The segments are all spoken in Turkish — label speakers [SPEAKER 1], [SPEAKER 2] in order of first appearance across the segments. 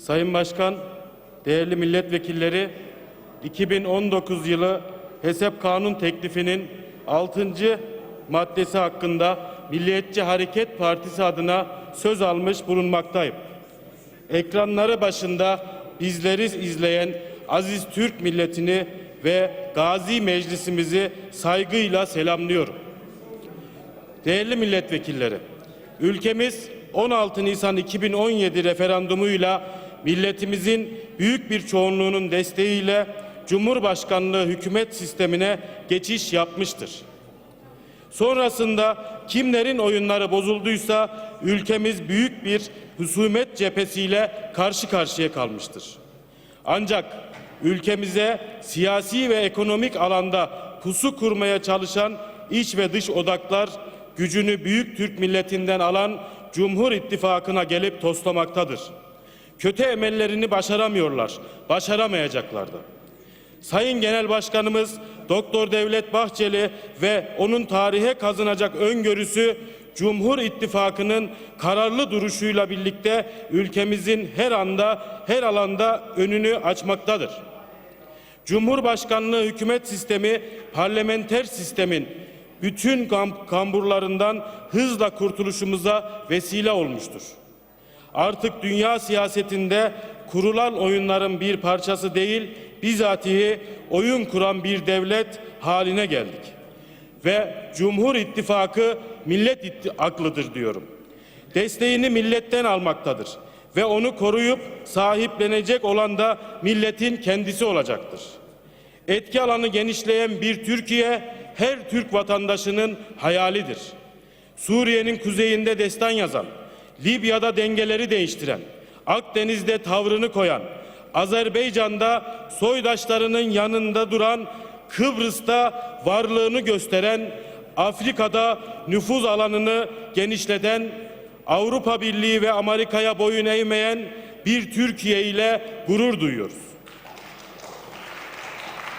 [SPEAKER 1] Sayın Başkan, değerli milletvekilleri, 2019 yılı hesap kanun teklifinin 6. maddesi hakkında Milliyetçi Hareket Partisi adına söz almış bulunmaktayım. Ekranları başında bizleri izleyen aziz Türk milletini ve Gazi Meclisimizi saygıyla selamlıyorum. Değerli milletvekilleri, ülkemiz 16 Nisan 2017 referandumuyla milletimizin büyük bir çoğunluğunun desteğiyle Cumhurbaşkanlığı hükümet sistemine geçiş yapmıştır. Sonrasında kimlerin oyunları bozulduysa ülkemiz büyük bir husumet cephesiyle karşı karşıya kalmıştır. Ancak ülkemize siyasi ve ekonomik alanda pusu kurmaya çalışan iç ve dış odaklar gücünü büyük Türk milletinden alan Cumhur İttifakı'na gelip toslamaktadır. Kötü emellerini başaramıyorlar, başaramayacaklar da. Sayın Genel Başkanımız Doktor Devlet Bahçeli ve onun tarihe kazanacak öngörüsü Cumhur İttifakı'nın kararlı duruşuyla birlikte ülkemizin her anda her alanda önünü açmaktadır. Cumhurbaşkanlığı hükümet sistemi parlamenter sistemin bütün kam- kamburlarından hızla kurtuluşumuza vesile olmuştur. Artık dünya siyasetinde kurulan oyunların bir parçası değil, bizatihi oyun kuran bir devlet haline geldik. Ve Cumhur İttifakı millet itti- aklıdır diyorum. Desteğini milletten almaktadır ve onu koruyup sahiplenecek olan da milletin kendisi olacaktır. Etki alanı genişleyen bir Türkiye her Türk vatandaşının hayalidir. Suriye'nin kuzeyinde destan yazan, Libya'da dengeleri değiştiren, Akdeniz'de tavrını koyan, Azerbaycan'da soydaşlarının yanında duran, Kıbrıs'ta varlığını gösteren, Afrika'da nüfuz alanını genişleten, Avrupa Birliği ve Amerika'ya boyun eğmeyen bir Türkiye ile gurur duyuyoruz.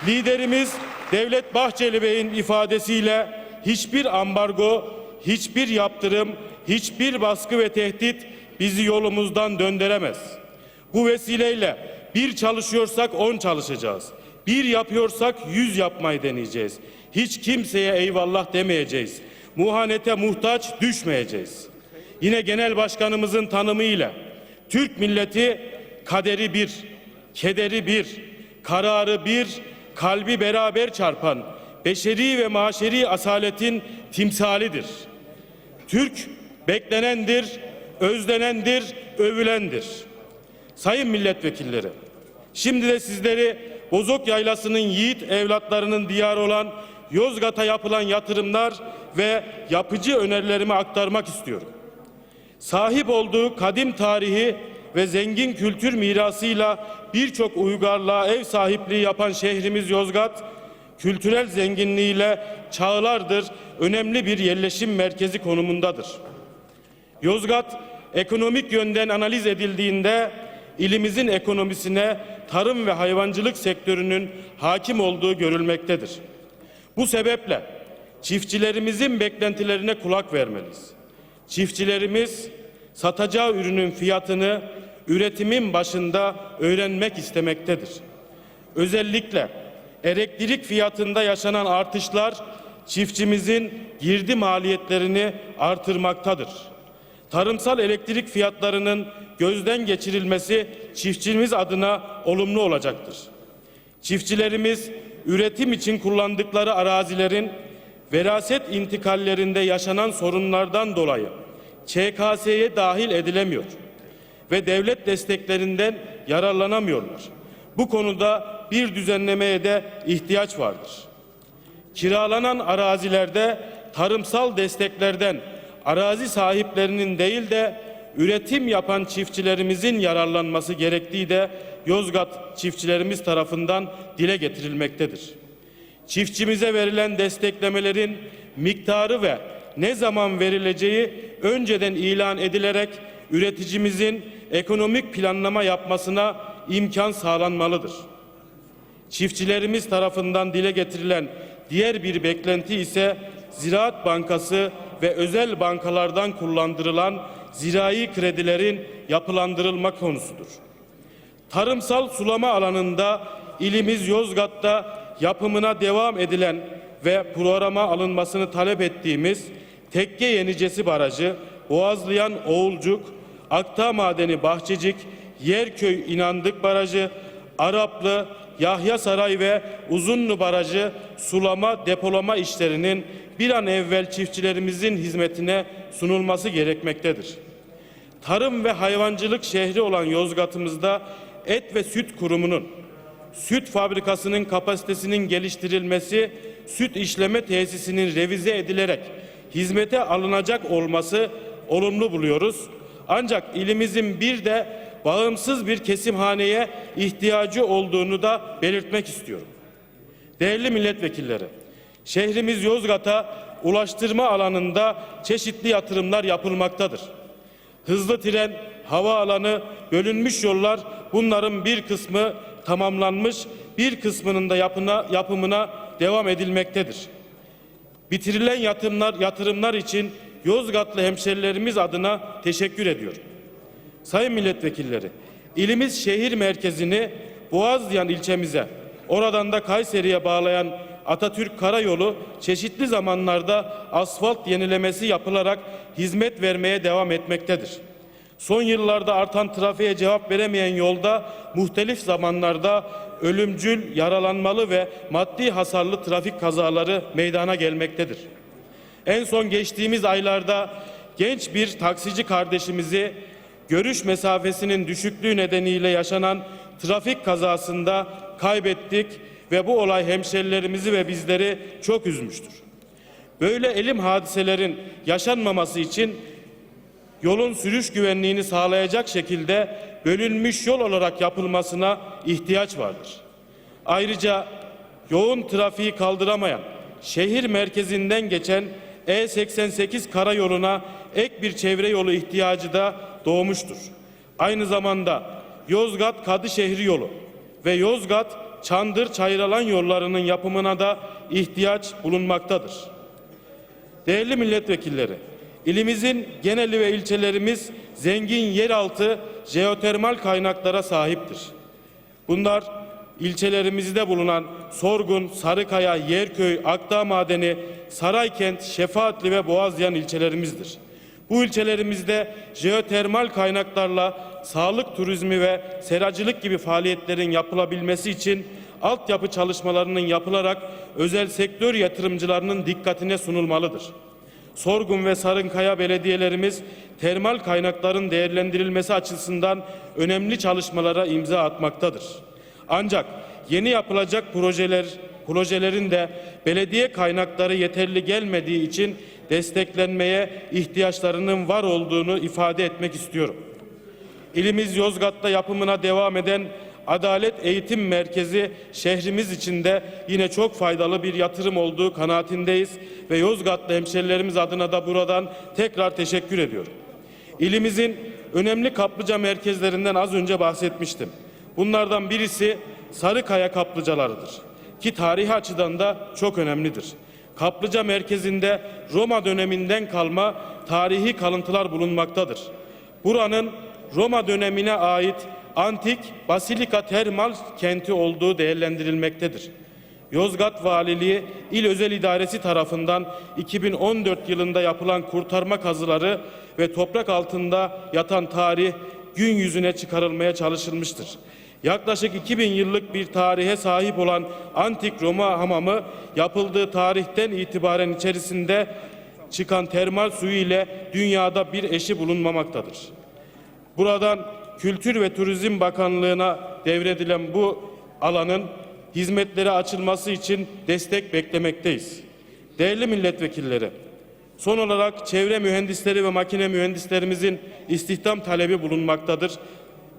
[SPEAKER 1] Liderimiz Devlet Bahçeli Bey'in ifadesiyle hiçbir ambargo, hiçbir yaptırım, hiçbir baskı ve tehdit bizi yolumuzdan döndüremez. Bu vesileyle bir çalışıyorsak on çalışacağız. Bir yapıyorsak yüz yapmayı deneyeceğiz. Hiç kimseye eyvallah demeyeceğiz. Muhanete muhtaç düşmeyeceğiz. Yine genel başkanımızın tanımıyla Türk milleti kaderi bir, kederi bir, kararı bir, kalbi beraber çarpan beşeri ve maşeri asaletin timsalidir. Türk beklenendir, özlenendir, övülendir. Sayın milletvekilleri, şimdi de sizleri Bozok Yaylası'nın yiğit evlatlarının diyarı olan Yozgat'a yapılan yatırımlar ve yapıcı önerilerimi aktarmak istiyorum. Sahip olduğu kadim tarihi ve zengin kültür mirasıyla birçok uygarlığa ev sahipliği yapan şehrimiz Yozgat, kültürel zenginliğiyle çağlardır önemli bir yerleşim merkezi konumundadır. Yozgat ekonomik yönden analiz edildiğinde ilimizin ekonomisine tarım ve hayvancılık sektörünün hakim olduğu görülmektedir. Bu sebeple çiftçilerimizin beklentilerine kulak vermeliyiz. Çiftçilerimiz satacağı ürünün fiyatını üretimin başında öğrenmek istemektedir. Özellikle elektrik fiyatında yaşanan artışlar çiftçimizin girdi maliyetlerini artırmaktadır. Tarımsal elektrik fiyatlarının gözden geçirilmesi çiftçimiz adına olumlu olacaktır. Çiftçilerimiz üretim için kullandıkları arazilerin veraset intikallerinde yaşanan sorunlardan dolayı ÇKS'ye dahil edilemiyor ve devlet desteklerinden yararlanamıyorlar. Bu konuda bir düzenlemeye de ihtiyaç vardır. Kiralanan arazilerde tarımsal desteklerden arazi sahiplerinin değil de üretim yapan çiftçilerimizin yararlanması gerektiği de Yozgat çiftçilerimiz tarafından dile getirilmektedir. Çiftçimize verilen desteklemelerin miktarı ve ne zaman verileceği önceden ilan edilerek üreticimizin ekonomik planlama yapmasına imkan sağlanmalıdır. Çiftçilerimiz tarafından dile getirilen diğer bir beklenti ise Ziraat Bankası ve özel bankalardan kullandırılan zirai kredilerin yapılandırılma konusudur. Tarımsal sulama alanında ilimiz Yozgat'ta yapımına devam edilen ve programa alınmasını talep ettiğimiz Tekke Yenicesi Barajı, Boğazlayan Oğulcuk, Akta Madeni Bahçecik, Yerköy İnandık Barajı, Araplı, Yahya Saray ve Uzunlu Barajı sulama depolama işlerinin bir an evvel çiftçilerimizin hizmetine sunulması gerekmektedir. Tarım ve hayvancılık şehri olan Yozgat'ımızda et ve süt kurumunun süt fabrikasının kapasitesinin geliştirilmesi, süt işleme tesisinin revize edilerek hizmete alınacak olması olumlu buluyoruz. Ancak ilimizin bir de bağımsız bir kesimhaneye ihtiyacı olduğunu da belirtmek istiyorum. Değerli milletvekilleri, şehrimiz Yozgat'a ulaştırma alanında çeşitli yatırımlar yapılmaktadır. Hızlı tren, havaalanı, bölünmüş yollar bunların bir kısmı tamamlanmış, bir kısmının da yapına, yapımına devam edilmektedir. Bitirilen yatırımlar, yatırımlar için Yozgatlı hemşerilerimiz adına teşekkür ediyorum. Sayın milletvekilleri, ilimiz şehir merkezini Boğazlayan ilçemize, oradan da Kayseri'ye bağlayan Atatürk Karayolu çeşitli zamanlarda asfalt yenilemesi yapılarak hizmet vermeye devam etmektedir. Son yıllarda artan trafiğe cevap veremeyen yolda muhtelif zamanlarda ölümcül, yaralanmalı ve maddi hasarlı trafik kazaları meydana gelmektedir. En son geçtiğimiz aylarda genç bir taksici kardeşimizi görüş mesafesinin düşüklüğü nedeniyle yaşanan trafik kazasında kaybettik ve bu olay hemşerilerimizi ve bizleri çok üzmüştür. Böyle elim hadiselerin yaşanmaması için yolun sürüş güvenliğini sağlayacak şekilde bölünmüş yol olarak yapılmasına ihtiyaç vardır. Ayrıca yoğun trafiği kaldıramayan şehir merkezinden geçen E88 karayoluna ek bir çevre yolu ihtiyacı da doğmuştur. Aynı zamanda Yozgat Kadışehri yolu ve Yozgat Çandır Çayıralan yollarının yapımına da ihtiyaç bulunmaktadır. Değerli milletvekilleri, ilimizin geneli ve ilçelerimiz zengin yeraltı jeotermal kaynaklara sahiptir. Bunlar ilçelerimizde bulunan Sorgun, Sarıkaya, Yerköy, Akdağ Madeni, Saraykent, Şefaatli ve Boğazlayan ilçelerimizdir. Bu ilçelerimizde jeotermal kaynaklarla sağlık turizmi ve seracılık gibi faaliyetlerin yapılabilmesi için altyapı çalışmalarının yapılarak özel sektör yatırımcılarının dikkatine sunulmalıdır. Sorgun ve Sarınkaya belediyelerimiz termal kaynakların değerlendirilmesi açısından önemli çalışmalara imza atmaktadır. Ancak yeni yapılacak projeler projelerin de belediye kaynakları yeterli gelmediği için desteklenmeye ihtiyaçlarının var olduğunu ifade etmek istiyorum. İlimiz Yozgat'ta yapımına devam eden Adalet Eğitim Merkezi şehrimiz için de yine çok faydalı bir yatırım olduğu kanaatindeyiz ve Yozgatlı hemşerilerimiz adına da buradan tekrar teşekkür ediyorum. İlimizin önemli kaplıca merkezlerinden az önce bahsetmiştim. Bunlardan birisi Sarıkaya kaplıcalarıdır ki tarihi açıdan da çok önemlidir. Kaplıca merkezinde Roma döneminden kalma tarihi kalıntılar bulunmaktadır. Buranın Roma dönemine ait antik Basilika Termal kenti olduğu değerlendirilmektedir. Yozgat Valiliği İl Özel İdaresi tarafından 2014 yılında yapılan kurtarma kazıları ve toprak altında yatan tarih gün yüzüne çıkarılmaya çalışılmıştır. Yaklaşık 2000 yıllık bir tarihe sahip olan antik Roma hamamı yapıldığı tarihten itibaren içerisinde çıkan termal suyu ile dünyada bir eşi bulunmamaktadır. Buradan Kültür ve Turizm Bakanlığı'na devredilen bu alanın hizmetlere açılması için destek beklemekteyiz. Değerli milletvekilleri, son olarak çevre mühendisleri ve makine mühendislerimizin istihdam talebi bulunmaktadır.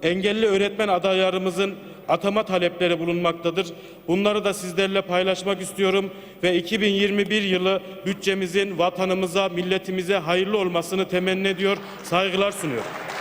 [SPEAKER 1] Engelli öğretmen adaylarımızın atama talepleri bulunmaktadır. Bunları da sizlerle paylaşmak istiyorum ve 2021 yılı bütçemizin vatanımıza, milletimize hayırlı olmasını temenni ediyor, saygılar sunuyorum.